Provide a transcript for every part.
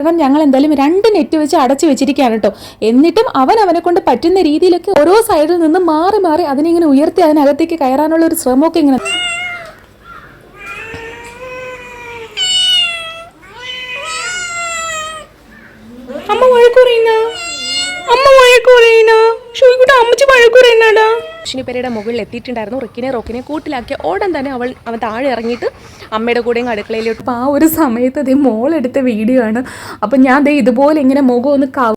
കാരണം ഞങ്ങൾ എന്തായാലും രണ്ട് നെറ്റ് വെച്ച് അടച്ചു വെച്ചിരിക്കുകയാണ് കേട്ടോ. എന്നിട്ടും അവൻ അവനെ കൊണ്ട് പറ്റുന്ന രീതിയിലൊക്കെ ഓരോ സൈഡിൽ നിന്ന് മാറി മാറി അതിനിങ്ങനെ ഉയർത്തി അതിനകത്തേക്ക് കയറാനുള്ള ഒരു ശ്രമമൊക്കെ ഇങ്ങനെ അമ്മ വഴക്കുറയുന്ന അമ്മ വഴക്കുറയുന്ന ഷോയ്ക്കുട്ട അമ്മച്ചി വഴക്കുറയുന്നടാ ലക്ഷ്മിപ്പേരയുടെ മുകളിൽ എത്തിയിട്ടുണ്ടായിരുന്നു റിക്കിനെ റോക്കിനെ കൂട്ടിലാക്കിയ ഉടൻ തന്നെ അവൾ അവൻ താഴെ ഇറങ്ങിയിട്ട് അമ്മയുടെ കൂടെയും അടുക്കളയിലോട്ട് അപ്പോൾ ആ ഒരു സമയത്ത് അതേ മോളെടുത്ത വീഡിയോ ആണ്. അപ്പം ഞാൻ ദേ ഇതുപോലെ ഇങ്ങനെ മുഖം ഒന്ന് കാവ്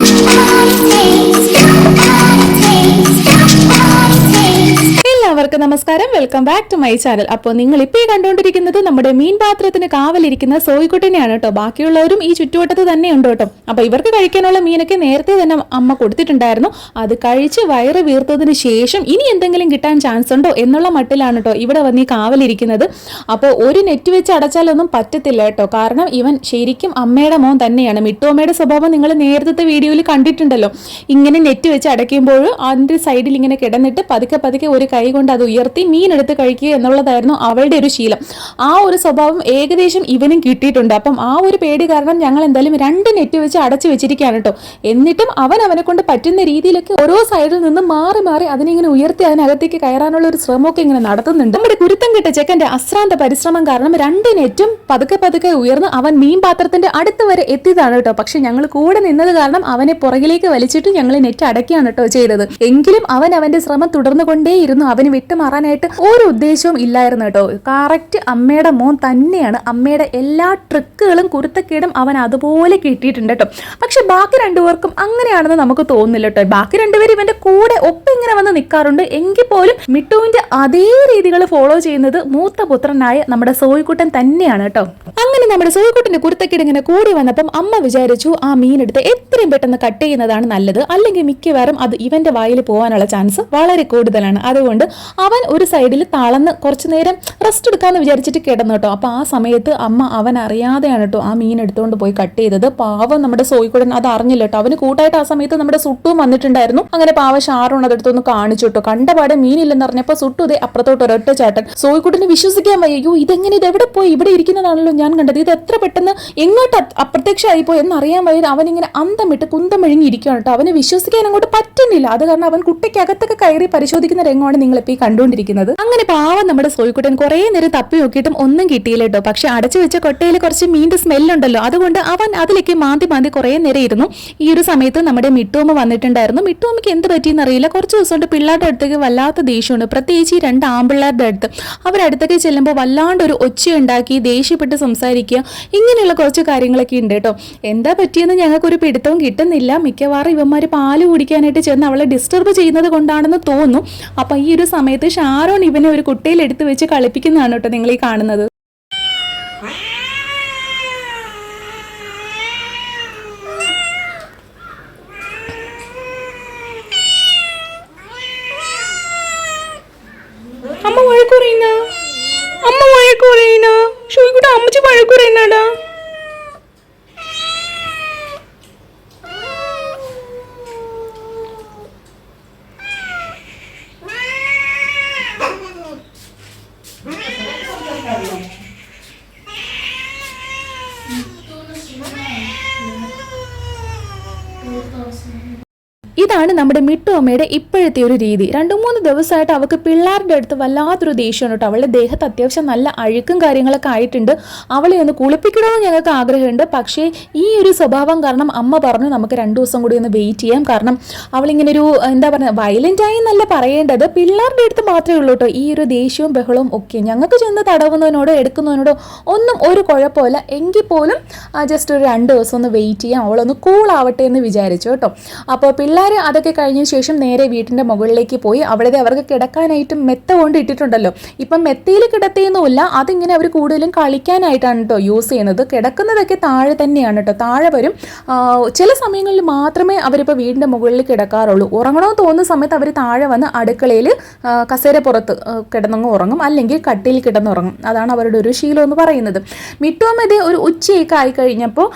എല്ലാവർക്കും നമസ്കാരം. Welcome back to my channel അപ്പോൾ നിങ്ങൾ ഇപ്പോൾ ഈ കണ്ടുകൊണ്ടിരിക്കുന്നത് നമ്മുടെ മീൻ പാത്രത്തിന് കാവലിരിക്കുന്ന സോയിക്കുട്ടിനെയാണ് കേട്ടോ. ബാക്കിയുള്ളവരും ഈ ചുറ്റുവട്ടത്ത് തന്നെ ഉണ്ട് കേട്ടോ. അപ്പോൾ ഇവർക്ക് കഴിക്കാനുള്ള മീനൊക്കെ നേരത്തെ തന്നെ അമ്മ കൊടുത്തിട്ടുണ്ടായിരുന്നു. അത് കഴിച്ച് വയറ് വീർത്തതിന് ശേഷം ഇനി എന്തെങ്കിലും കിട്ടാൻ ചാൻസ് ഉണ്ടോ എന്നുള്ള മട്ടിലാണ് കേട്ടോ ഇവിടെ വന്ന് ഈ കാവലിരിക്കുന്നത്. അപ്പോൾ ഒരു നെറ്റ് വെച്ച് അടച്ചാലൊന്നും പറ്റത്തില്ല കേട്ടോ. കാരണം ഇവൻ ശരിക്കും അമ്മയുടെ മോൻ തന്നെയാണ്. മിട്ടുമ്മയുടെ സ്വഭാവം നിങ്ങൾ നേരത്തെ വീഡിയോയിൽ കണ്ടിട്ടുണ്ടല്ലോ. ഇങ്ങനെ നെറ്റ് വെച്ച് അടയ്ക്കുമ്പോൾ അതിന്റെ സൈഡിൽ ഇങ്ങനെ കിടന്നിട്ട് പതുക്കെ പതുക്കെ ഒരു കൈ കൊണ്ട് അത് ഉയർത്തി മീനെടുത്ത് കഴിക്കുക എന്നുള്ളതായിരുന്നു അവളുടെ ഒരു ശീലം. ആ ഒരു സ്വഭാവം ഏകദേശം ഇവനും കിട്ടിയിട്ടുണ്ട്. അപ്പം ആ ഒരു പേടി കാരണം ഞങ്ങൾ എന്തായാലും രണ്ട് നെറ്റ് വെച്ച് അടച്ചു വെച്ചിരിക്കുകയാണ് കേട്ടോ. എന്നിട്ടും അവൻ അവനെ കൊണ്ട് പറ്റുന്ന രീതിയിലൊക്കെ ഓരോ സൈഡിൽ നിന്ന് മാറി മാറി അതിനിങ്ങനെ ഉയർത്തി അതിനകത്തേക്ക് കയറാനുള്ള ഒരു ശ്രമമൊക്കെ ഇങ്ങനെ നടത്തുന്നുണ്ട്. നമ്മുടെ കുരുത്തം കിട്ട ചെക്കന്റെ അശ്രാന്ത പരിശ്രമം കാരണം രണ്ട് നെറ്റും പതുക്കെ പതുക്കെ ഉയർന്ന് അവൻ മീൻ പാത്രത്തിന്റെ അടുത്ത് വരെ എത്തിയതാണ് കേട്ടോ. പക്ഷെ ഞങ്ങൾ കൂടെ നിന്നത് കാരണം അവനെ പുറകിലേക്ക് വലിച്ചിട്ട് ഞങ്ങൾ നെറ്റ് അടയ്ക്കുകയാണ് കേട്ടോ ചെയ്തത്. എങ്കിലും അവൻ അവന്റെ ശ്രമം തുടർന്നുകൊണ്ടേയിരുന്നു. അവന് വിട്ടുമാറാനായിട്ട് ഒരു ഉദ്ദേശവും ഇല്ലായിരുന്നു കേട്ടോ. കറക്റ്റ് അമ്മയുടെ മോൻ തന്നെയാണ് അമ്മയുടെ എല്ലാ ട്രിക്കുകളും കുരുത്തക്കേടും അവൻ അതുപോലെ കിട്ടിയിട്ടുണ്ട് കേട്ടോ. പക്ഷെ ബാക്കി രണ്ടുപേർക്കും അങ്ങനെയാണെന്ന് നമുക്ക് തോന്നുന്നില്ല കേട്ടോ. ബാക്കി രണ്ടുപേരും ഇവന്റെ കൂടെ ഒപ്പം ഇങ്ങനെ വന്ന് നിൽക്കാറുണ്ട് എങ്കിൽ പോലും മിട്ടുവിന്റെ അതേ രീതികൾ ഫോളോ ചെയ്യുന്നത് മൂത്ത പുത്രനായ നമ്മുടെ സോയിക്കുട്ടൻ തന്നെയാണ് കേട്ടോ. അങ്ങനെ നമ്മുടെ സോയിക്കുട്ടന്റെ കുരുത്തക്കേട് ഇങ്ങനെ കൂടി വന്നപ്പം അമ്മ വിചാരിച്ചു ആ മീനെടുത്ത് എത്രയും പെട്ടെന്ന് കട്ട് ചെയ്യുന്നതാണ് നല്ലത്. അല്ലെങ്കിൽ മിക്കവാറും അത് ഇവന്റെ വായിൽ പോകാനുള്ള ചാൻസ് വളരെ കൂടുതലാണ്. അതുകൊണ്ട് അവൻ ഒരു സൈഡിൽ തളന്ന് കുറച്ചു നേരം റെസ്റ്റ് എടുക്കാന്ന് വിചാരിച്ചിട്ട് കിടന്നു കേട്ടോ അപ്പോൾ ആ സമയത്ത് അമ്മ അവൻ അറിയാതെയാണ് കേട്ടോ ആ മീൻ എടുത്തുകൊണ്ട് പോയി കട്ട് ചെയ്തത്. പാവം നമ്മുടെ സോയിക്കുടൻ അത് അറിഞ്ഞില്ല കേട്ടോ അവന് കൂട്ടായിട്ട് ആ സമയത്ത് നമ്മുടെ സുട്ടും വന്നിട്ടുണ്ടായിരുന്നു. അങ്ങനെ പാവ ഷാറോൺ അതെടുത്തൊന്ന് കാണിച്ചു കേട്ടോ കണ്ടപാടെ മീനില്ലെന്ന് പറഞ്ഞപ്പോൾ സുട്ടു ഇതേ അപ്പുറത്തോട്ട് ഒരൊറ്റ ചാട്ടൻ. സോയിക്കുട്ടിന് വിശ്വസിക്കാൻ വയ്യോ. ഇതെങ്ങനെ ഇത് എവിടെ പോയി? ഇവിടെ ഇരിക്കുന്നതാണല്ലോ ഞാൻ കണ്ടത്. ഇത് എത്ര പെട്ടെന്ന് എങ്ങോട്ട് അത് അപ്രത്യക്ഷമായിപ്പോ എന്നറിയാൻ വയ്യ. അവനിങ്ങനെ അന്തം വിട്ട് കുന്തം മെഴുങ്ങി ഇരിക്കുകയാണ് കേട്ടോ അവന് വിശ്വസിക്കാൻ അങ്ങോട്ട് പറ്റുന്നില്ല. അത് കാരണം അവൻ കുട്ടിക്കകത്തൊക്കെ കയറി പരിശോധിക്കുന്ന രംഗമാണ് നിങ്ങൾ ഈ കണ്ടുകൊണ്ടിരിക്കുന്നത്. അങ്ങനെ പാവം നമ്മുടെ സോയിക്കുട്ടൻ കുറെ നേരം തപ്പി നോക്കിയിട്ടും ഒന്നും കിട്ടിയില്ല കേട്ടോ. പക്ഷെ അടച്ചു വെച്ച കൊട്ടയിൽ കുറച്ച് മീന്റെ സ്മെല്ലുണ്ടല്ലോ അതുകൊണ്ട് അവൻ അതിലേക്ക് മാന്തി മാന്തി കുറേ നേരം ഇരുന്നു. ഈ ഒരു സമയത്ത് നമ്മുടെ മിട്ടുമ്മ വന്നിട്ടുണ്ടായിരുന്നു. മിട്ടുമ്മയ്ക്ക് എന്ത് പറ്റിയെന്ന് അറിയില്ല. കുറച്ച് ദിവസം കൊണ്ട് പിള്ളേരുടെ അടുത്തേക്ക് വല്ലാത്ത ദേഷ്യമുണ്ട്. പ്രത്യേകിച്ച് ഈ രണ്ട് ആമ്പിള്ളേരുടെ അടുത്ത്. അവരടുത്തേക്ക് ചെല്ലുമ്പോൾ വല്ലാണ്ട് ഒരു ഒച്ചയുണ്ടാക്കി ദേഷ്യപ്പെട്ട് സംസാരിക്കുക ഇങ്ങനെയുള്ള കുറച്ച് കാര്യങ്ങളൊക്കെ ഉണ്ട് കേട്ടോ. എന്താ പറ്റിയെന്ന് ഞങ്ങൾക്കൊരു പിടുത്തവും കിട്ടുന്നില്ല. മിക്കവാറും ഇവന്മാർ പാൽ കുടിക്കാനായിട്ട് ചെന്ന് അവളെ ഡിസ്റ്റർബ് ചെയ്യുന്നത് കൊണ്ടാണെന്ന് തോന്നുന്നു അപ്പം ഈ ഒരു സമയത്ത് ഷാരോൺ ഇവനെ ഒരു കുട്ടയിൽ എടുത്തു വെച്ച് കളിപ്പിക്കുന്നതാണ് കേട്ടോ നിങ്ങൾ ഈ കാണുന്നത്. അമ്മ വഴക്കുറയുന്ന അമ്മ വഴക്കുറയുന്ന ഷോയ്ക്കുട്ട അമ്മച്ചി വഴക്കുറയുന്നടാ ഇതാണ് നമ്മുടെ മിട്ടു അമ്മയുടെ ഇപ്പോഴത്തെ ഒരു രീതി. രണ്ടു മൂന്ന് ദിവസമായിട്ട് അവൾക്ക് പിള്ളേരുടെ അടുത്ത് വല്ലാത്തൊരു ദേഷ്യമാണ് കേട്ടോ. അവളുടെ ദേഹത്ത് അത്യാവശ്യം നല്ല അഴുക്കും കാര്യങ്ങളൊക്കെ ആയിട്ടുണ്ട്. അവളെ ഒന്ന് കുളിപ്പിക്കണമെന്ന് ഞങ്ങൾക്ക് ആഗ്രഹമുണ്ട്. പക്ഷേ ഈ ഒരു സ്വഭാവം കാരണം അമ്മ പറഞ്ഞു നമുക്ക് രണ്ടു ദിവസം കൂടി ഒന്ന് വെയിറ്റ് ചെയ്യാം. കാരണം അവളിങ്ങനെ ഒരു എന്താ പറയുക വയലന്റായി എന്നല്ല പറയേണ്ടത്. പിള്ളേരുടെ അടുത്ത് മാത്രമേ ഉള്ളൂ കേട്ടോ. ഈ ഒരു ദേഷ്യവും ബഹളവും ഒക്കെ. ഞങ്ങൾക്ക് ചെന്ന് തടവുന്നതിനോടോ എടുക്കുന്നതിനോടോ ഒന്നും ഒരു കുഴപ്പമില്ല എങ്കിൽ പോലും ജസ്റ്റ് ഒരു രണ്ട് ദിവസം ഒന്ന് വെയിറ്റ് ചെയ്യാം. അവളൊന്ന് കൂളാവട്ടെ എന്ന് വിചാരിച്ചു കേട്ടോ. അപ്പോൾ പിള്ളേർ അതൊക്കെ കഴിഞ്ഞ ശേഷം നേരെ വീട്ടിന്റെ മുകളിലേക്ക് പോയി അവിടെ അവർക്ക് കിടക്കാനായിട്ട് മെത്ത കൊണ്ട് ഇട്ടിട്ടുണ്ടല്ലോ. ഇപ്പം മെത്തയിൽ കിടത്തിയൊന്നുമില്ല അതിങ്ങനെ അവർ കൂടുതലും കളിക്കാനായിട്ടാണ് കേട്ടോ യൂസ് ചെയ്യുന്നത്. കിടക്കുന്നതൊക്കെ താഴെ തന്നെയാണ് കേട്ടോ താഴെ വരും. ചില സമയങ്ങളിൽ മാത്രമേ അവരിപ്പോൾ വീടിന്റെ മുകളിൽ കിടക്കാറുള്ളൂ. ഉറങ്ങണമെന്ന് തോന്നുന്ന സമയത്ത് അവർ താഴെ വന്ന് അടുക്കളയിൽ കസേര പുറത്ത് കിടന്നങ്ങ് ഉറങ്ങും. അല്ലെങ്കിൽ കട്ടിയിൽ കിടന്നുറങ്ങും. അതാണ് അവരുടെ ഒരു ശീലം എന്ന് പറയുന്നത്. മിട്ടോമതി ഒരു ഉച്ചയൊക്കെ ആയി കഴിഞ്ഞപ്പോൾ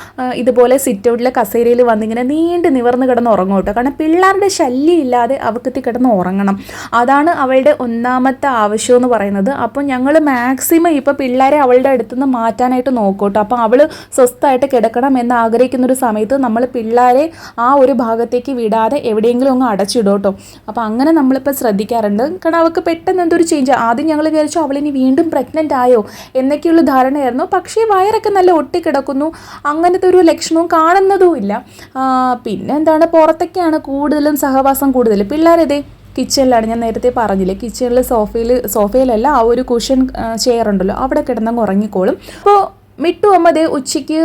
ഇതുപോലെ സിറ്റ് ഔട്ടിലെ കസേരയിൽ വന്നിങ്ങനെ നീണ്ട് നിവർന്ന് കിടന്ന് ഉറങ്ങും കേട്ടോ കാരണം പിള്ളേരുടെ ശല്യം ഇല്ലാതെ അവക്കത്തി കിടന്ന് ഉറങ്ങണം. അതാണ് അവളുടെ ഒന്നാമത്തെ ആവശ്യം എന്ന് പറയുന്നത്. അപ്പോൾ ഞങ്ങൾ മാക്സിമം ഇപ്പോൾ പിള്ളേരെ അവളുടെ അടുത്ത് നിന്ന് മാറ്റാനായിട്ട് നോക്കൂട്ടോ. അപ്പോൾ അവൾ സ്വസ്ഥമായിട്ട് കിടക്കണം എന്ന് ആഗ്രഹിക്കുന്ന ഒരു സമയത്ത് നമ്മൾ പിള്ളേരെ ആ ഒരു ഭാഗത്തേക്ക് വിടാതെ എവിടെയെങ്കിലും ഒന്ന് അടച്ചിടോട്ടോ. അപ്പം അങ്ങനെ നമ്മളിപ്പോൾ ശ്രദ്ധിക്കാറുണ്ട്. കാരണം അവൾക്ക് പെട്ടെന്ന് എന്തൊരു ചേഞ്ച് ആദ്യം ഞങ്ങൾ വിചാരിച്ചു അവളിനി വീണ്ടും പ്രഗ്നന്റ് ആയോ എന്നൊക്കെയുള്ള ധാരണയായിരുന്നു. പക്ഷേ വയറൊക്കെ നല്ല ഒട്ടിക്കിടക്കുന്നു. അങ്ങനത്തെ ഒരു ലക്ഷണവും കാണുന്നതും ഇല്ല. പിന്നെ എന്താണ്? പുറത്തൊക്കെയാണ് കൂടുതലും സഹവാസം കൂടുതൽ പിള്ളേരതേ കിച്ചണിലാണ് ഞാൻ നേരത്തെ പറഞ്ഞില്ലേ കിച്ചണിൽ സോഫയിൽ സോഫയിലല്ല ആ ഒരു കുഷൻ ചെയർ ഉണ്ടല്ലോ അവിടെ കിടന്നങ്ങ് ഉറങ്ങിക്കോളും. അപ്പോൾ മിട്ടു അമ്മ ദേ ഉച്ചയ്ക്ക്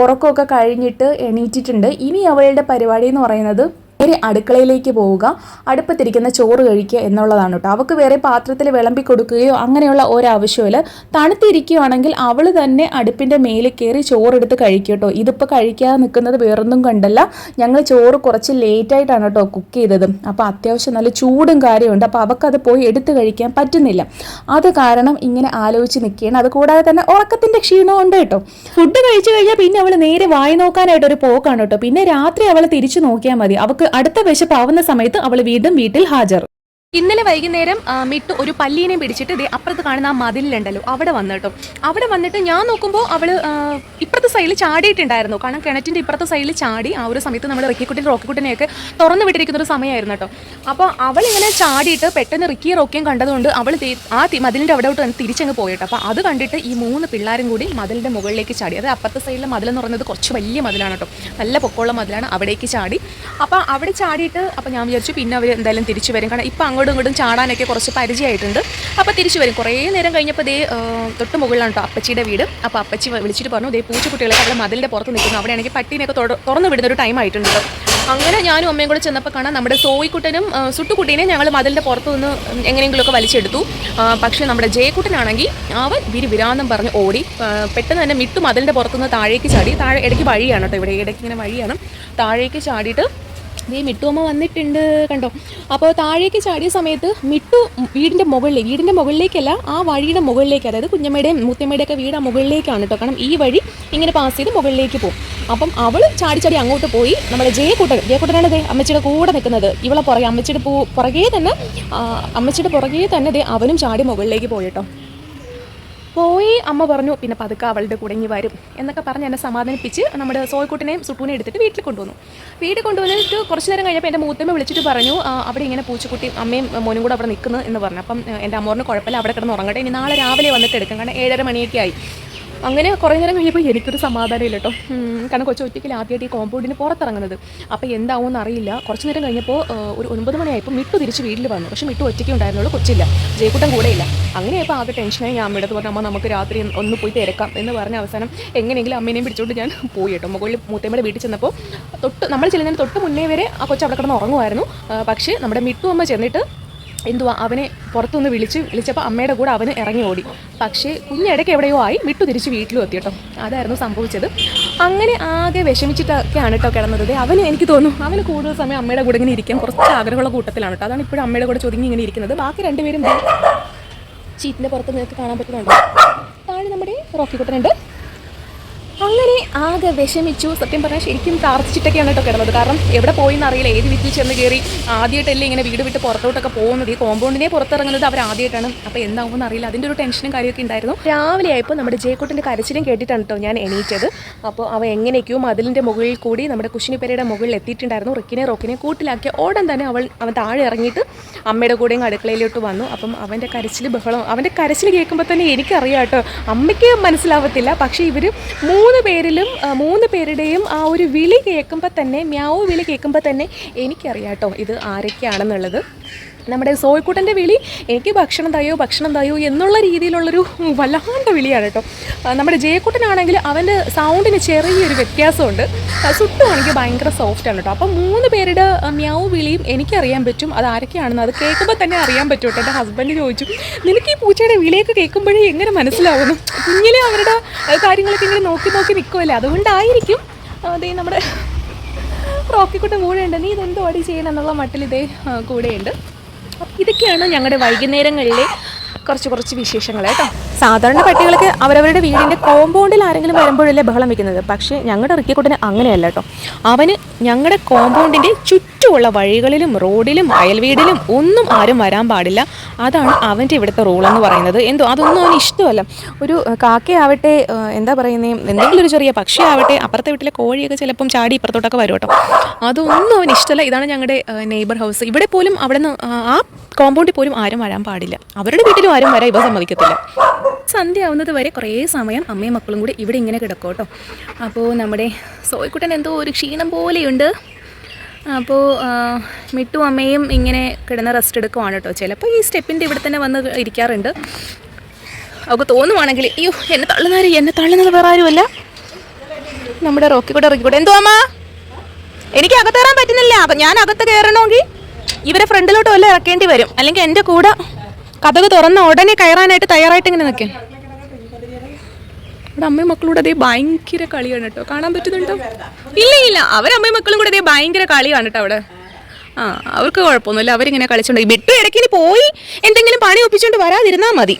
ഉറക്കമൊക്കെ കഴിഞ്ഞിട്ട് എണീറ്റിട്ടുണ്ട്. ഇനി അവളുടെ പരിപാടി എന്ന് പറയുന്നത് നേരെ അടുക്കളയിലേക്ക് പോവുക അടുപ്പത്തിരിക്കുന്ന ചോറ് കഴിക്കുക എന്നുള്ളതാണ് കേട്ടോ. അവൾക്ക് വേറെ പാത്രത്തിൽ വിളമ്പി കൊടുക്കുകയോ അങ്ങനെയുള്ള ഒരാവശ്യമില്ല. തണുത്തിരിക്കുകയാണെങ്കിൽ അവൾ തന്നെ അടുപ്പിന്റെ മേലിൽ കയറി ചോറെടുത്ത് കഴിക്കും കേട്ടോ. ഇതിപ്പോൾ കഴിക്കാതെ നിൽക്കുന്നത് വേറൊന്നും കണ്ടല്ല. ഞങ്ങൾ ചോറ് കുറച്ച് ലേറ്റായിട്ടാണ് കേട്ടോ കുക്ക് ചെയ്തത്. അപ്പോൾ അത്യാവശ്യം നല്ല ചൂടും കാര്യമുണ്ട്. അപ്പോൾ അവൾക്കത് പോയി എടുത്ത് കഴിക്കാൻ പറ്റുന്നില്ല. അത് കാരണം ഇങ്ങനെ ആലോചിച്ച് നിൽക്കുകയാണ്. അതുകൂടാതെ തന്നെ ഉറക്കത്തിന്റെ ക്ഷീണവും ഉണ്ട് കേട്ടോ. ഫുഡ് കഴിച്ചു കഴിഞ്ഞാൽ പിന്നെ അവൾ നേരെ വായി നോക്കാനായിട്ട് ഒരു പോക്കാണ് കേട്ടോ. പിന്നെ രാത്രി അവൾ തിരിച്ചു നോക്കിയാൽ മതി. അവൾക്ക് അടുത്ത വിശപ്പാവുന്ന സമയത്ത് അവൾ വീണ്ടും വീട്ടിൽ ഹാജർ. ഇന്നലെ വൈകുന്നേരം മിട്ടു ഒരു പല്ലീനെ പിടിച്ചിട്ട് ഇതേ അപ്പുറത്ത് കാണുന്ന ആ മതിലുണ്ടല്ലോ അവിടെ വന്നു കേട്ടോ അവിടെ വന്നിട്ട് ഞാൻ നോക്കുമ്പോൾ അവൾ ഇപ്പുറത്തെ സൈഡിൽ ചാടിയിട്ടുണ്ടായിരുന്നു. കാരണം കിണറ്റിന്റെ ഇപ്പുറത്തെ സൈഡിൽ ചാടി ആ ഒരു സമയത്ത് നമ്മൾ റിക്കിക്കുട്ടി റോക്കിക്കുട്ടിനെയൊക്കെ തുറന്നു വിട്ടിരിക്കുന്ന ഒരു സമയമായിരുന്നു കേട്ടോ. അപ്പോൾ അവൾ ഇങ്ങനെ ചാടിയിട്ട് പെട്ടെന്ന് റിക്കിയും റോക്കിയും കണ്ടതുകൊണ്ട് അവൾ ആ മതിലിന്റെ അവിടെ തന്നെ തിരിച്ചങ്ങ് പോയിട്ട്. അപ്പോൾ അത് കണ്ടിട്ട് ഈ മൂന്ന് പിള്ളേരും കൂടി മതിലിന്റെ മുകളിലേക്ക് ചാടി. അത് അപ്പുറത്തെ സൈഡിലെ മതിലെന്ന് പറയുന്നത് കുറച്ച് വലിയ മതിലാണ് കേട്ടോ. നല്ല പൊക്കമുള്ള മതിലാണ് അവിടേക്ക് ചാടി. അപ്പോൾ അവിടെ ചാടിയിട്ട് അപ്പോൾ ഞാൻ വിചാരിച്ചു പിന്നെ അവർ എന്തായാലും തിരിച്ചു വരും. കാരണം ഇപ്പം അങ്ങോട്ടും ഇങ്ങോട്ടും ചാടാനൊക്കെ കുറച്ച് പരിചയമായിട്ടുണ്ട്. അപ്പോൾ തിരിച്ചു വരും. കുറേ നേരം കഴിഞ്ഞപ്പോൾ ദേ തൊട്ട് മുകളിലാണ് കേട്ടോ അപ്പച്ചിയുടെ വീട്. അപ്പോൾ അപ്പച്ചി വിളിച്ചിട്ട് പറഞ്ഞു ദേ പൂച്ചക്കുട്ടികളൊക്കെ അവിടെ മതിലിന്റെ പുറത്ത് നിൽക്കുന്നു. അവിടെയാണെങ്കിൽ പട്ടീനെയൊക്കെ തുറന്നു വിടുന്ന ഒരു ടൈം ആയിട്ടുണ്ട്. അങ്ങനെ ഞാനും അമ്മയും കൂടെ ചെന്നപ്പോൾ കാണാം നമ്മുടെ സോയിക്കുട്ടനും സുട്ടുകുട്ടീനെ ഞങ്ങൾ മതിലിന്റെ പുറത്ത് നിന്ന് എങ്ങനെയെങ്കിലുമൊക്കെ വലിച്ചെടുത്തു. പക്ഷേ നമ്മുടെ ജയക്കുട്ടനാണെങ്കിൽ അവൻ വിരി വിരാന്നും പറഞ്ഞ് ഓടി. പെട്ടെന്ന് തന്നെ മിട്ടു മതിലിന്റെ പുറത്തുനിന്ന് താഴേക്ക് ചാടി. താഴെ ഇടയ്ക്ക് വഴിയാണ് കേട്ടോ ഇവിടെ. ഇടയ്ക്ക് ഇങ്ങനെ വഴിയാണ്. താഴേക്ക് ചാടിയിട്ട് ദേ മിട്ടുമ്മ വന്നിട്ടുണ്ട് കണ്ടോ? അപ്പോൾ താഴേക്ക് ചാടിയ സമയത്ത് മിട്ടു വീടിന്റെ മുകളിൽ വീടിന്റെ മുകളിലേക്കല്ല ആ വഴിയുടെ മുകളിലേക്ക് അതായത് കുഞ്ഞമ്മയുടെയും മുത്തമ്മയുടെയൊക്കെ വീട് ആ മുകളിലേക്കാണ് കേട്ടോ. കാരണം ഈ വഴി ഇങ്ങനെ പാസ് ചെയ്ത് മുകളിലേക്ക് പോകും. അപ്പം അവൾ ചാടി ചാടി അങ്ങോട്ട് പോയി നമ്മുടെ ജയക്കൂട്ടൻ ജയക്കൂട്ടനാണ് ദേ അമ്മച്ചിയുടെ കൂടെ നിൽക്കുന്നത്. ഇവളെ പുറകെ അമ്മച്ചിയുടെ പൂ പുറകെ തന്നെ അമ്മച്ചിയുടെ പുറകെ തന്നെ ദേ അവനും ചാടി മുകളിലേക്ക് പോയി കേട്ടോ. പോയി അമ്മ പറഞ്ഞു പിന്നെ പതുക്കെ അവളുടെ കൂടെ വരും എന്നൊക്കെ പറഞ്ഞ് എന്നെ സമാധാനിപ്പിച്ച് നമ്മുടെ സോയ്ക്കുട്ടിനെയും സുട്ടൂനെ എടുത്തിട്ട് വീട്ടിൽ കൊണ്ടുവന്നു. വീട്ടിൽ കൊണ്ടുവന്നിട്ട് കുറച്ച് നേരം കഴിഞ്ഞപ്പോൾ എന്റെ മൂത്തമ്മ വിളിച്ചിട്ട് പറഞ്ഞു "ആ, അവിടെ ഇങ്ങനെ പൂച്ചക്കുട്ടി അമ്മയും മോനും കൂടെ അവിടെ നിൽക്കുന്നു എന്ന് പറഞ്ഞു. അപ്പം എന്റെ അമ്മോറിന് കുഴപ്പമില്ല അവിടെ കിടന്ന് ഉറങ്ങട്ടെ ഇനി നാളെ രാവിലെ വന്നിട്ട് എടുക്കാം കാരണം ഏഴര മണിയൊക്കെ ആയി. അങ്ങനെ കുറേ നേരം കഴിഞ്ഞപ്പോൾ എനിക്കൊരു സമാധാനം ഇല്ല കേട്ടോ കാരണം കൊച്ചു ഒറ്റയ്ക്ക് ആദ്യമായിട്ട് ഈ കോമ്പൗണ്ടിന് പുറത്തിറങ്ങുന്നത്. അപ്പോൾ എന്താവും എന്നറിയില്ല കുറച്ച് നേരം കഴിഞ്ഞപ്പോൾ ഒരു ഒൻപത് മണിയായപ്പോൾ മിട്ടു തിരിച്ച് വീട്ടിൽ വന്നു. പക്ഷേ മിട്ടു ഒറ്റയ്ക്ക് ഉണ്ടായിരുന്നുള്ളൂ കൊച്ചില്ല. ജയക്കൂട്ടൻ കൂടെയില്ല അങ്ങനെയപ്പോൾ ആകെ ടെൻഷനായി ഞാൻ അമ്മയുടെ പറഞ്ഞു അമ്മ നമുക്ക് രാത്രി ഒന്ന് പോയി തിരക്കാം എന്ന് പറഞ്ഞ അവസാനം എങ്ങനെയെങ്കിലും അമ്മേനെയും പിടിച്ചുകൊണ്ട് ഞാൻ പോയി കേട്ടോ. മുകളിൽ മൂത്തമ്മയുടെ വീട്ടിൽ ചെന്നപ്പോൾ തൊട്ട് നമ്മൾ ചെല്ലുന്നതിന് തൊട്ട് മുന്നേ വരെ ആ കൊച്ചു അവിടെ കിടന്ന് ഉറങ്ങുമായിരുന്നു. പക്ഷേ നമ്മുടെ മിട്ടു അമ്മ ചെന്നിട്ട് എന്തുവാ അവനെ പുറത്തുനിന്ന് വിളിച്ച് വിളിച്ചപ്പോൾ അമ്മയുടെ കൂടെ അവന് ഇറങ്ങി ഓടി. പക്ഷേ കുഞ്ഞിടയ്ക്ക് എവിടെയോ ആയി വിട്ടു തിരിച്ച് വീട്ടിലും എത്തി കേട്ടോ. അതായിരുന്നു സംഭവിച്ചത്. അങ്ങനെ ആകെ വിഷമിച്ചിട്ടൊക്കെയാണ് കേട്ടോ കിടന്നത്. അവന് എനിക്ക് തോന്നുന്നു അവന് കൂടുതൽ സമയം അമ്മയുടെ കൂടെ ഇങ്ങനെ ഇരിക്കാൻ കുറച്ച് ആഗ്രഹമുള്ള കൂട്ടത്തിലാണ് കേട്ടോ. അതാണ് ഇപ്പോഴും അമ്മയുടെ കൂടെ ചൊതുങ്ങി ഇങ്ങനെ ഇരിക്കുന്നത്. ബാക്കി രണ്ടുപേരും ചീറ്റിന്റെ പുറത്ത് നിങ്ങൾക്ക് കാണാൻ പറ്റുന്നുണ്ടോ. താഴെ നമ്മുടെ റോക്കി റോക്കിക്കുട്ടനുണ്ട് അങ്ങനെ ആകെ വിഷമിച്ചു. സത്യം പറഞ്ഞാൽ ശരിക്കും പ്രാർത്ഥിച്ചിട്ടൊക്കെയാണ് കേട്ടോ കിടന്നത്. കാരണം എവിടെ പോയി എന്നറിയില്ല ഏത് വീട്ടിൽ ചെന്ന് കയറി ആദ്യമായിട്ടല്ലേ ഇങ്ങനെ വീട് വിട്ട് പുറത്തോട്ടൊക്കെ പോകുന്നത്. ഈ കോമ്പൗണ്ടിനെ പുറത്തിറങ്ങുന്നത് അവർ ആദ്യമായിട്ടാണ്. അപ്പോൾ എന്താവുമെന്ന് അറിയില്ല. അതിന്റെ ഒരു ടെൻഷനും കാര്യമൊക്കെ ഉണ്ടായിരുന്നു. രാവിലെ ആയപ്പോൾ നമ്മുടെ ജയക്കുട്ടിന്റെ കരച്ചിലും കേട്ടിട്ടാണ് കേട്ടോ ഞാൻ എണീറ്റത്. അപ്പോൾ അവ എങ്ങനെയൊക്കെയോ മതിലിന്റെ മുകളിൽ കൂടി നമ്മുടെ കുശിനിപ്പരയുടെ മുകളിൽ എത്തിയിട്ടുണ്ടായിരുന്നു. റിക്കിനെ റോക്കിനെ കൂട്ടിലാക്കിയ ഓടൻ തന്നെ അവൾ അവൻ താഴെ ഇറങ്ങിയിട്ട് അമ്മയുടെ കൂടെയും അടുക്കളയിലോട്ട് വന്നു. അപ്പം അവന്റെ കരച്ചിൽ ബഹളം അവന്റെ കരച്ചിൽ കേൾക്കുമ്പോൾ തന്നെ എനിക്കറിയാം കേട്ടോ. അമ്മയ്ക്ക് മനസ്സിലാവത്തില്ല. പക്ഷേ ഇവർ മൂന്ന് പേരിലും മൂന്ന് പേരുടെയും ആ ഒരു വിളി കേൾക്കുമ്പോൾ തന്നെ മ്യാവ് വിളി കേൾക്കുമ്പോൾ തന്നെ എനിക്കറിയാം കേട്ടോ ഇത് ആരൊക്കെയാണെന്നുള്ളത്. നമ്മുടെ സോയ്ക്കുട്ടന്റെ വിളി എനിക്ക് ഭക്ഷണം തായോ ഭക്ഷണം തായോ എന്നുള്ള രീതിയിലുള്ളൊരു വല്ലാണ്ട വിളിയാണ് കേട്ടോ. നമ്മുടെ ജയക്കുട്ടനാണെങ്കിൽ അവന്റെ സൗണ്ടിന് ചെറിയൊരു വ്യത്യാസമുണ്ട്. സുട്ടുവാണെങ്കിൽ ഭയങ്കര സോഫ്റ്റാണ് കേട്ടോ. അപ്പോൾ മൂന്ന് പേരുടെ മ്യാവ് വിളിയും എനിക്കറിയാൻ പറ്റും. അത് ആരൊക്കെയാണെന്ന് അത് കേൾക്കുമ്പോൾ തന്നെ അറിയാൻ പറ്റും കേട്ടോ. എന്റെ ഹസ്ബൻഡ് ചോദിച്ചു നിനക്ക് ഈ പൂച്ചയുടെ വിളിയൊക്കെ കേൾക്കുമ്പോഴേ എങ്ങനെ മനസ്സിലാവുന്നു? കുഞ്ഞിലെ അവരുടെ കാര്യങ്ങളൊക്കെ ഇങ്ങനെ നോക്കി നോക്കി നിൽക്കുമല്ലേ അതുകൊണ്ടായിരിക്കും അതേ നമ്മുടെ റോക്കിക്കുട്ടൻ കൂടെയുണ്ട് നീ ഇതെന്തോ അടി ചെയ്യണം? എന്നുള്ള മട്ടിൽ ഇതേ കൂടെയുണ്ട്. ഇതൊക്കെയാണ് ഞങ്ങളുടെ വൈകുന്നേരങ്ങളിലെ കുറച്ച് കുറച്ച് വിശേഷങ്ങൾ കേട്ടോ. സാധാരണ പട്ടികൾക്ക് അവരവരുടെ വീടിന്റെ കോമ്പൗണ്ടിൽ ആരെങ്കിലും വരുമ്പോഴല്ലേ ബഹളം വെക്കുന്നത്. പക്ഷേ ഞങ്ങളുടെ റിക്കിക്കുട്ടന് അങ്ങനെയല്ല കേട്ടോ. അവന് ഞങ്ങളുടെ കോമ്പൗണ്ടിന്റെ ചുറ്റും ചുറ്റുമുള്ള വഴികളിലും റോഡിലും അയൽവീടിലും ഒന്നും ആരും വരാൻ പാടില്ല. അതാണ് അവന്റെ ഇവിടുത്തെ റൂൾ എന്ന് പറയുന്നത്. എന്തോ അതൊന്നും അവന് ഇഷ്ടമല്ല. ഒരു കാക്കയാവട്ടെ എന്താ പറയുന്നത് എന്തെങ്കിലും ഒരു ചെറിയ പക്ഷിയാവട്ടെ അപ്പുറത്തെ വീട്ടിലെ കോഴിയൊക്കെ ചിലപ്പം ചാടി ഇപ്പുറത്തോട്ടൊക്കെ വരും കേട്ടോ. അതൊന്നും അവന് ഇഷ്ടമല്ല. ഇതാണ് ഞങ്ങളുടെ നെയ്ബർ ഹൗസ് ഇവിടെ പോലും അവിടെ നിന്ന് ആ കോമ്പൗണ്ടിൽ പോലും ആരും വരാൻ പാടില്ല. അവരുടെ വീട്ടിലും ആരും വരാൻ ഇവ സമ്മതിക്കത്തില്ല. സന്ധ്യ ആവുന്നത് വരെ കുറേ സമയം അമ്മയും മക്കളും കൂടി ഇവിടെ ഇങ്ങനെ കിടക്കും കേട്ടോ. അപ്പോൾ നമ്മുടെ സോയിക്കുട്ടൻ എന്തോ ഒരു ക്ഷീണം പോലെയുണ്ട്. അപ്പോൾ മിട്ടു അമ്മയും ഇങ്ങനെ കിടന്ന് റെസ്റ്റ് എടുക്കുവാണ് കേട്ടോ. ചിലപ്പോൾ ഈ സ്റ്റെപ്പിന്റെ ഇവിടെ തന്നെ വന്ന് ഇരിക്കാറുണ്ട്. അവൾക്ക് തോന്നുവാണെങ്കിൽ അയ്യോ എന്നെ തള്ളുന്നാര് എന്നെ തള്ളുന്നത് വേറെ ആരുമല്ല. നമ്മുടെ റോക്കി കൂടെ ഇറക്കി കൂടെ എന്തോ അമ്മ? എനിക്ക് അകത്ത് കയറാൻ പറ്റുന്നില്ല. അപ്പം ഞാൻ അകത്ത് കയറണമെങ്കിൽ ഇവരെ ഫ്രണ്ടിലോട്ട് വല്ല ഇറക്കേണ്ടി വരും. അല്ലെങ്കിൽ എന്റെ കൂടെ കഥക് തുറന്ന ഉടനെ കയറാനായിട്ട് തയ്യാറായിട്ട് ഇങ്ങനെ നിൽക്കും. ഇവിടെ അമ്മയും മക്കളും കൂടെ അതേ ഭയങ്കര കളിയാണ് കേട്ടോ. കാണാൻ പറ്റുന്നുണ്ടോ? ഇല്ല ഇല്ല. അവരമ്മയും മക്കളും കൂടെ അതേ ഭയങ്കര കളിയാണ് കേട്ടോ അവിടെ. ആ അവർക്ക് കുഴപ്പമൊന്നുമില്ല. അവരിങ്ങനെ കളിച്ചോണ്ട് വിട്ടു ഇടയ്ക്കിന് പോയി എന്തെങ്കിലും പണി ഒപ്പിച്ചുകൊണ്ട് വരാതിരുന്നാൽ മതി.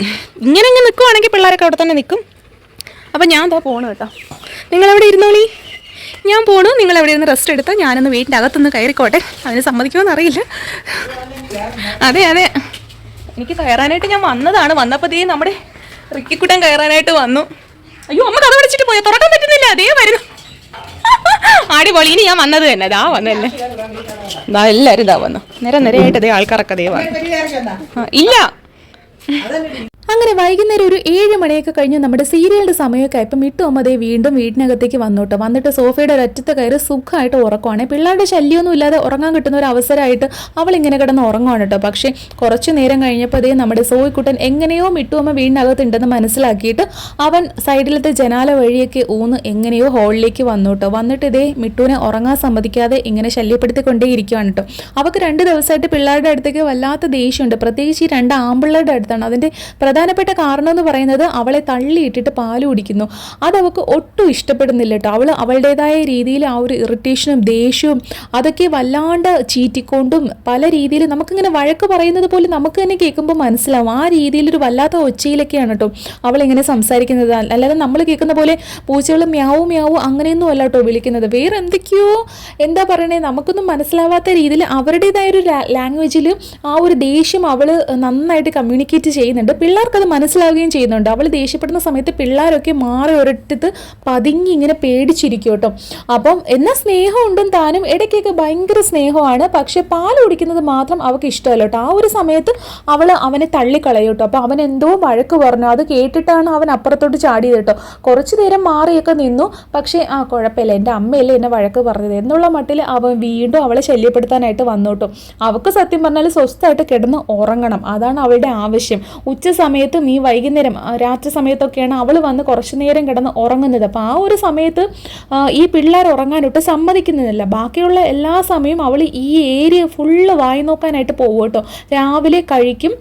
ഇങ്ങനെ ഇങ്ങനെ നിൽക്കുവാണെങ്കിൽ പിള്ളേരൊക്കെ അവിടെ തന്നെ നിൽക്കും അപ്പം ഞാൻ എന്താ പോണു കേട്ടോ. നിങ്ങളവിടെ ഇരുന്നോളി? ഞാൻ പോണു. നിങ്ങൾ എവിടെ ഇരുന്ന് റെസ്റ്റ് എടുത്താൽ ഞാനൊന്ന് വീട്ടിന്റെ അകത്തുനിന്ന് കയറിക്കോട്ടെ. അതിന് സമ്മതിക്കുമെന്ന് അറിയില്ല. അതെ അതെ. എനിക്ക് കയറാനായിട്ട് ഞാൻ വന്നതാണ്. വന്നപ്പോൾ ദേ നമ്മുടെ റിക്കിക്കുട്ടൻ കയറാനായിട്ട് വന്നു. അയ്യോ അമ്മ കഥ പഠിച്ചിട്ട് പോയോ? തുറക്കാൻ പറ്റുന്നില്ല. അതേ വരുന്നു. അടിപൊളി. ഇനി ഞാൻ വന്നത് തന്നെ. ദാ വന്നല്ലേ ദാ എല്ലാരും ദാ വന്നു. നിര നിരയായിട്ട് അതേ ആൾക്കാരൊക്കെ ദേ ഇല്ല. അങ്ങനെ വൈകുന്നേരം ഒരു ഏഴ് മണിയൊക്കെ കഴിഞ്ഞ് നമ്മുടെ സീരിയലിന്റെ സമയമൊക്കെ ആയപ്പോൾ മിട്ടു അമ്മതേ വീണ്ടും വീടിനകത്തേക്ക് വന്നോട്ടോ. വന്നിട്ട് സോഫയുടെ ഒരറ്റത്ത് കയറി സുഖമായിട്ട് ഉറക്കുവാണ്. പിള്ളേരുടെ ശല്യമൊന്നും ഇല്ലാതെ ഉറങ്ങാൻ കിട്ടുന്ന ഒരു അവസരമായിട്ട് അവൾ ഇങ്ങനെ കിടന്ന് ഉറങ്ങുവാണ് കേട്ടോ. പക്ഷേ കുറച്ച് നേരം കഴിഞ്ഞപ്പോൾ അതേ നമ്മുടെ സോയിക്കുട്ടൻ എങ്ങനെയോ മിട്ടുമ്മ വീടിനകത്ത് ഉണ്ടെന്ന് മനസ്സിലാക്കിയിട്ട് അവൻ സൈഡിലത്തെ ജനാല വഴിയൊക്കെ ഊന്ന് എങ്ങനെയോ ഹോളിലേക്ക് വന്നു കേട്ടോ വന്നിട്ട് ഇതേ മിട്ടുവിനെ ഉറങ്ങാൻ സമ്മതിക്കാതെ ഇങ്ങനെ ശല്യപ്പെടുത്തിക്കൊണ്ടേ ഇരിക്കുവാണ് കേട്ടോ. അവൾക്ക് രണ്ട് ദിവസമായിട്ട് പിള്ളേരുടെ അടുത്തേക്ക് വല്ലാത്ത ദേഷ്യമുണ്ട്. പ്രത്യേകിച്ച് ഈ രണ്ട് ആമ്പിള്ളേരുടെ അടുത്താണ്. അതിന്റെ പ്രധാനപ്പെട്ട കാരണം എന്ന് പറയുന്നത് അവളെ തള്ളിയിട്ടിട്ട് പാൽ കുടിക്കുന്നു. അത് അവൾക്ക് ഒട്ടും ഇഷ്ടപ്പെടുന്നില്ല കേട്ടോ. അവൾ അവളുടേതായ രീതിയിൽ ആ ഒരു ഇറിറ്റേഷനും ദേഷ്യവും അതൊക്കെ വല്ലാണ്ട് ചീറ്റിക്കൊണ്ടും പല രീതിയിൽ നമുക്കിങ്ങനെ വഴക്ക് പറയുന്നത് പോലും നമുക്ക് തന്നെ കേൾക്കുമ്പോൾ മനസ്സിലാവും. ആ രീതിയിലൊരു വല്ലാത്ത ഒച്ചയിലൊക്കെയാണ് കേട്ടോ അവളിങ്ങനെ സംസാരിക്കുന്നത്. അല്ലാതെ നമ്മൾ കേൾക്കുന്ന പോലെ പൂച്ചകൾ മ്യാവും മ്യാവും അങ്ങനെയൊന്നും അല്ല കേട്ടോ വിളിക്കുന്നത്. വേറെ എന്തൊക്കെയോ എന്താ പറയണേ? നമുക്കൊന്നും മനസ്സിലാവാത്ത രീതിയിൽ അവരുടേതായ ഒരു ലാംഗ്വേജിൽ ആ ഒരു ദേഷ്യം അവൾ നന്നായിട്ട് കമ്മ്യൂണിക്കേറ്റ് ചെയ്യുന്നുണ്ട്. പിള്ളേർക്കത് മനസ്സിലാവുകയും ചെയ്യുന്നുണ്ട്. അവൾ ദേഷ്യപ്പെടുന്ന സമയത്ത് പിള്ളേരൊക്കെ മാറി ഒരിടത്ത് പതുങ്ങി ഇങ്ങനെ പേടിച്ചിരിക്കും കേട്ടോ. അപ്പം എന്നാൽ സ്നേഹമുണ്ടും താനും ഇടയ്ക്കൊക്കെ ഭയങ്കര സ്നേഹമാണ്. പക്ഷെ പാൽ കുടിക്കുന്നത് മാത്രം അവൾക്ക് ഇഷ്ടമല്ല കേട്ടോ. ആ ഒരു സമയത്ത് അവൾ അവനെ തള്ളിക്കളയും കേട്ടോ. അപ്പോൾ അവൻ എന്തോ വഴക്ക് പറഞ്ഞു. അത് കേട്ടിട്ടാണ് അവൻ അപ്പുറത്തോട്ട് ചാടിയത് കേട്ടോ. കുറച്ച് നേരം മാറിയൊക്കെ നിന്നു. പക്ഷേ ആ കുഴപ്പമില്ല. എന്റെ അമ്മയല്ലേ എന്നെ വഴക്ക് പറഞ്ഞത്. എന്നുള്ള മട്ടിൽ അവൻ വീണ്ടും അവളെ ശല്യപ്പെടുത്താനായിട്ട് വന്നു അവൾക്ക് സത്യം പറഞ്ഞാൽ സ്വസ്ഥമായിട്ട് കിടന്ന് ഉറങ്ങണം. അതാണ് അവളുടെ ആവശ്യം. ഉച്ച സമയത്ത് നീ വൈകുന്നേരം രാത്രി സമയത്തൊക്കെയാണ് അവൾ വന്ന് കുറച്ചു നേരം കിടന്ന് ഉറങ്ങുന്നത്. അപ്പോൾ ആ ഒരു സമയത്ത് ഈ പിള്ളേർ ഉറങ്ങാനൊട്ട് സമ്മതിക്കുന്നില്ല. ബാക്കിയുള്ള എല്ലാ സമയവും അവൾ ഈ ഏരിയ ഫുള്ള് വായി നോക്കാനായിട്ട് പോകും കേട്ടോ. രാവിലെ കഴിക്കും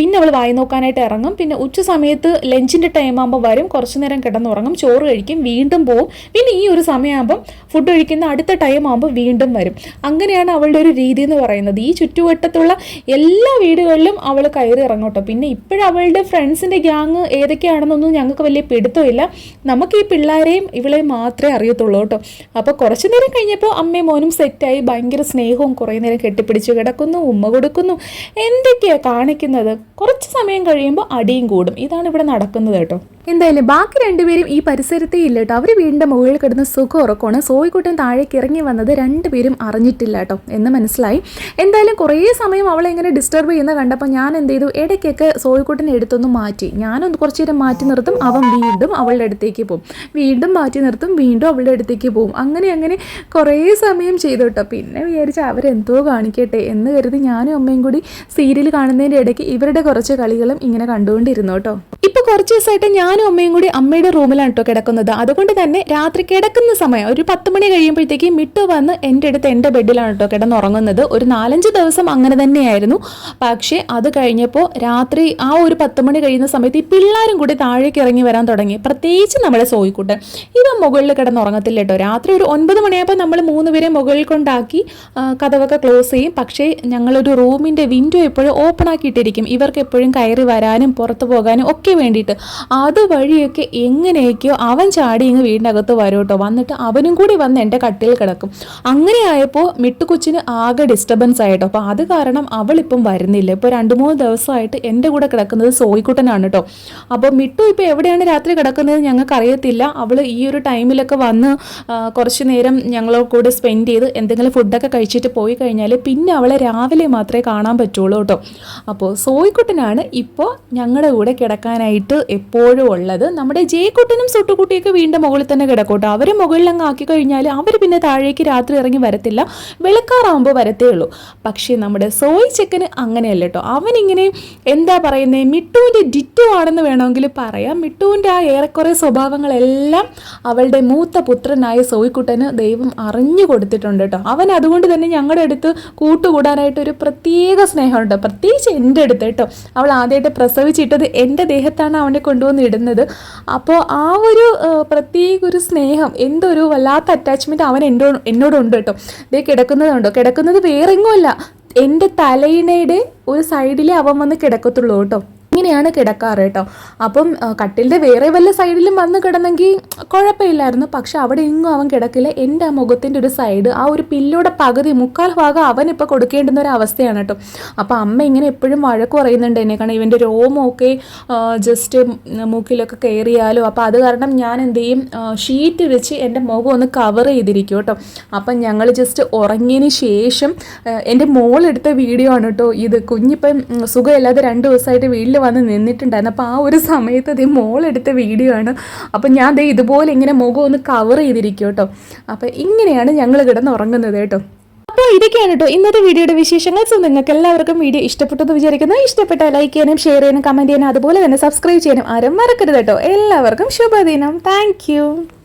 പിന്നെ അവൾ വായി നോക്കാനായിട്ട് ഇറങ്ങും. പിന്നെ ഉച്ച സമയത്ത് ലഞ്ചിന്റെ ടൈം ആകുമ്പോൾ വരും കുറച്ചു നേരം കിടന്നുറങ്ങും ചോറ് കഴിക്കും വീണ്ടും പോകും പിന്നെ ഈ ഒരു സമയമാകുമ്പം ഫുഡ് കഴിക്കുന്ന അടുത്ത ടൈം ആകുമ്പോൾ വീണ്ടും വരും. അങ്ങനെയാണ് അവളുടെ ഒരു രീതി എന്ന് പറയുന്നത്. ഈ ചുറ്റുവട്ടത്തുള്ള എല്ലാ വീടുകളിലും അവൾ കയറി ഇറങ്ങും കേട്ടോ. പിന്നെ ഇപ്പോഴും അവളുടെ ഫ്രണ്ട്സിന്റെ ഗ്യാങ് ഏതൊക്കെയാണെന്നൊന്നും ഞങ്ങൾക്ക് വലിയ പിടുത്തമില്ല. നമുക്ക് ഈ പിള്ളേരെയും ഇവളെയും മാത്രമേ അറിയത്തുള്ളൂ കേട്ടോ. അപ്പോൾ കുറച്ച് നേരം കഴിഞ്ഞപ്പോൾ അമ്മയും മോനും സെറ്റായി ഭയങ്കര സ്നേഹവും കുറേ നേരം കെട്ടിപ്പിടിച്ച് കിടക്കുന്നു ഉമ്മ കൊടുക്കുന്നു. എന്തൊക്കെയാണ് കാണിക്കുന്നത്? കുറച്ച് സമയം കഴിയുമ്പോൾ അടിയും കൂടും. ഇതാണ് ഇവിടെ നടക്കുന്നത് കേട്ടോ. എന്തായാലും ബാക്കി രണ്ടുപേരും ഈ പരിസരത്തേ ഇല്ല കേട്ടോ അവർ വീടിന്റെ മുകളിൽ കിടന്ന് സുഖം ഉറക്കമാണ്. സോയിക്കുട്ടൻ താഴേക്ക് ഇറങ്ങി വന്നത് രണ്ടുപേരും അറിഞ്ഞിട്ടില്ല കേട്ടോ എന്ന് മനസ്സിലായി. എന്തായാലും കുറേ സമയം അവളെ ഇങ്ങനെ ഡിസ്റ്റർബ് ചെയ്യുന്ന കണ്ടപ്പോൾ ഞാൻ എന്ത് ചെയ്തു? ഇടയ്ക്കൊക്കെ സോയിക്കുട്ടനെ എടുത്തൊന്ന് മാറ്റി. ഞാനൊന്ന് കുറച്ച് നേരം മാറ്റി നിർത്തും അവൻ വീണ്ടും അവളുടെ അടുത്തേക്ക് പോകും. വീണ്ടും മാറ്റി നിർത്തും വീണ്ടും അവളുടെ അടുത്തേക്ക് പോകും. അങ്ങനെ അങ്ങനെ കുറേ സമയം ചെയ്തു കേട്ടോ. പിന്നെ വിചാരിച്ച അവരെന്തോ കാണിക്കട്ടെ എന്ന് കരുതി ഞാനും അമ്മയും കൂടി സീരിയൽ കാണുന്നതിന്റെ ഇടയ്ക്ക് ഇവരുടെ കുറച്ച് കളികളും ഇങ്ങനെ കണ്ടുകൊണ്ടിരുന്നു കേട്ടോ. ഇപ്പൊ കുറച്ച് ദിവസമായിട്ട് ഞാനും അമ്മയും കൂടി അമ്മയുടെ റൂമിലാണ് കേട്ടോ കിടക്കുന്നത്. അതുകൊണ്ട് തന്നെ രാത്രി കിടക്കുന്ന സമയം ഒരു പത്ത് മണി കഴിയുമ്പോഴത്തേക്ക് മിട്ടു വന്ന് എന്റെ അടുത്ത് എന്റെ ബെഡിലാണ് കേട്ടോ കിടന്നുറങ്ങുന്നത്. ഒരു നാലഞ്ച് ദിവസം അങ്ങനെ തന്നെയായിരുന്നു. പക്ഷേ അത് കഴിഞ്ഞപ്പോൾ രാത്രി ആ ഒരു പത്ത് മണി കഴിയുന്ന സമയത്ത് ഈ പിള്ളേരും കൂടി താഴേക്ക് ഇറങ്ങി വരാൻ തുടങ്ങി. പ്രത്യേകിച്ച് നമ്മുടെ സോയിക്കുട്ടൻ. ഇവ മുകളിൽ കിടന്നുറങ്ങത്തില്ല കേട്ടോ രാത്രി ഒരു ഒൻപത് മണിയായപ്പോൾ നമ്മൾ മൂന്ന് പേരെ മുകളിൽ കൊണ്ടാക്കി കഥവൊക്കെ ക്ലോസ് ചെയ്യും. പക്ഷേ ഞങ്ങളൊരു റൂമിന്റെ വിൻഡോ എപ്പോഴും ഓപ്പൺ ആക്കിയിട്ടിരിക്കും. ഇവർക്ക് എപ്പോഴും കയറി വരാനും പുറത്തു പോകാനും ഒക്കെ വേണ്ടിയിട്ട്. അത് അതുവഴിയൊക്കെ എങ്ങനെയൊക്കെയോ അവൻ ചാടി ഇങ്ങ് വീടിന്റെ അകത്ത് വരും കേട്ടോ വന്നിട്ട് അവനും കൂടി വന്ന് എന്റെ കട്ടിൽ കിടക്കും. അങ്ങനെ ആയപ്പോൾ മിട്ടുകൊച്ചിന് ആകെ ഡിസ്റ്റർബൻസ് ആയിട്ടോ. അപ്പോൾ അത് കാരണം അവളിപ്പം വരുന്നില്ല. ഇപ്പോൾ രണ്ട് മൂന്ന് ദിവസമായിട്ട് എന്റെ കൂടെ കിടക്കുന്നത് സോയിക്കുട്ടനാണ് കേട്ടോ അപ്പോൾ മിട്ടു ഇപ്പോൾ എവിടെയാണ് രാത്രി കിടക്കുന്നത് ഞങ്ങൾക്ക് അറിയത്തില്ല അവൾ ഈ ഒരു ടൈമിലൊക്കെ വന്ന് കുറച്ച് നേരം ഞങ്ങളെ കൂടെ സ്പെൻഡ് ചെയ്ത് എന്തെങ്കിലും ഫുഡൊക്കെ കഴിച്ചിട്ട് പോയി കഴിഞ്ഞാൽ പിന്നെ അവളെ രാവിലെ മാത്രമേ കാണാൻ പറ്റുള്ളൂ കേട്ടോ. അപ്പോൾ സോയിക്കുട്ടനാണ് ഇപ്പോൾ ഞങ്ങളുടെ കൂടെ കിടക്കാനായിട്ട് എപ്പോഴും ഉള്ളത്. നമ്മുടെ ജയക്കുട്ടനും സുട്ടുകുട്ടിയൊക്കെ വീണ്ടും മുകളിൽ തന്നെ കിടക്കോട്ടെ. അവരെ മുകളിലങ്ങ് ആക്കി കഴിഞ്ഞാൽ അവർ പിന്നെ താഴേക്ക് രാത്രി ഇറങ്ങി വരത്തില്ല. വെളുക്കാറാവുമ്പോൾ വരത്തേ ഉള്ളൂ. പക്ഷേ നമ്മുടെ സോയി ചെക്കന് അങ്ങനെയല്ല കേട്ടോ. അവനിങ്ങനെ എന്താ പറയുന്നത് മിട്ടുവിന്റെ ഡിറ്റു ആണെന്ന് വേണമെങ്കിൽ പറയാം. മിട്ടുവിന്റെ ആ ഏറെക്കുറെ സ്വഭാവങ്ങളെല്ലാം അവളുടെ മൂത്ത പുത്രനായ സോയിക്കുട്ടന് ദൈവം അറിഞ്ഞു കൊടുത്തിട്ടുണ്ട് കേട്ടോ. അവൻ അതുകൊണ്ട് തന്നെ ഞങ്ങളുടെ അടുത്ത് കൂട്ടുകൂടാനായിട്ട് ഒരു പ്രത്യേക സ്നേഹമുണ്ട്. പ്രത്യേകിച്ച് എന്റെ അടുത്ത് കേട്ടോ. അവൾ ആദ്യമായിട്ട് പ്രസവിച്ചിട്ടത് എന്റെ ദേഹത്താണ് അവനെ കൊണ്ടുവന്ന് ഇടുന്നത്. അപ്പോൾ ആ ഒരു പ്രത്യേക ഒരു സ്നേഹം എന്തൊരു വല്ലാത്ത അറ്റാച്ച്മെന്റ് അവൻ എന്നോ എന്നോടുണ്ട് കേട്ടോ. ഇതേ കിടക്കുന്നതുണ്ടോ കിടക്കുന്നത് വേറെങ്ങുമല്ല. എന്റെ തലയിണയുടെ ഒരു സൈഡിലേ അവൻ വന്ന് കിടക്കത്തുള്ളൂ കേട്ടോ. ഇങ്ങനെയാണ് കിടക്കാറ് കേട്ടോ. അപ്പം കട്ടിലിന്റെ വേറെ വല്ല സൈഡിലും വന്ന് കിടന്നെങ്കിൽ കുഴപ്പമില്ലായിരുന്നു. പക്ഷെ അവിടെ എങ്ങും അവൻ കിടക്കില്ല. എന്റെ ആ മുഖത്തിന്റെ ഒരു സൈഡ് ആ ഒരു പില്ലോടെ പകുതി മുക്കാൽ ഭാഗം അവൻ ഇപ്പം കൊടുക്കേണ്ടുന്ന ഒരു അവസ്ഥയാണ് കേട്ടോ. അപ്പോൾ അമ്മ ഇങ്ങനെ എപ്പോഴും വഴക്ക് പറയുന്നുണ്ട് എന്നെ. കാരണം ഇവന്റെ രോമമൊക്കെ ജസ്റ്റ് മൂക്കിലൊക്കെ കയറിയാലോ. അപ്പോൾ അത് കാരണം ഞാൻ എന്ത് ചെയ്യും? ഷീറ്റ് വെച്ച് എന്റെ മുഖം ഒന്ന് കവർ ചെയ്തിരിക്കും കേട്ടോ. അപ്പം ഞങ്ങൾ ജസ്റ്റ് ഉറങ്ങിയതിന് ശേഷം എന്റെ മോളെടുത്ത വീഡിയോ ആണ് കേട്ടോ ഇത്. കുഞ്ഞിപ്പം സുഖമില്ലാതെ രണ്ട് ദിവസമായിട്ട് വീട്ടിൽ വന്ന് നിന്നിട്ടുണ്ടായിരുന്നു. അപ്പോൾ ആ ഒരു സമയത്ത് അതേ മോളെടുത്ത വീഡിയോ ആണ്. അപ്പം ഞാൻ അതേ ഇതുപോലെ ഇങ്ങനെ മുഖം ഒന്ന് കവർ ചെയ്തിരിക്കും കേട്ടോ. അപ്പോൾ ഇങ്ങനെയാണ് ഞങ്ങൾ കിടന്ന് ഉറങ്ങുന്നത് കേട്ടോ. അപ്പോൾ ഇതൊക്കെയാണ് കേട്ടോ ഇന്നത്തെ വീഡിയോയുടെ വിശേഷങ്ങൾ. സോ നിങ്ങൾക്ക് എല്ലാവർക്കും വീഡിയോ ഇഷ്ടപ്പെട്ടെന്ന് വിചാരിക്കുന്നു. ഇഷ്ടപ്പെട്ട ലൈക്ക് ചെയ്യാനും ഷെയർ ചെയ്യാനും കമന്റ് ചെയ്യാനും അതുപോലെ തന്നെ സബ്സ്ക്രൈബ് ചെയ്യാനും ആരും മറക്കരുത് കേട്ടോ. എല്ലാവർക്കും ശുഭദിനം. താങ്ക്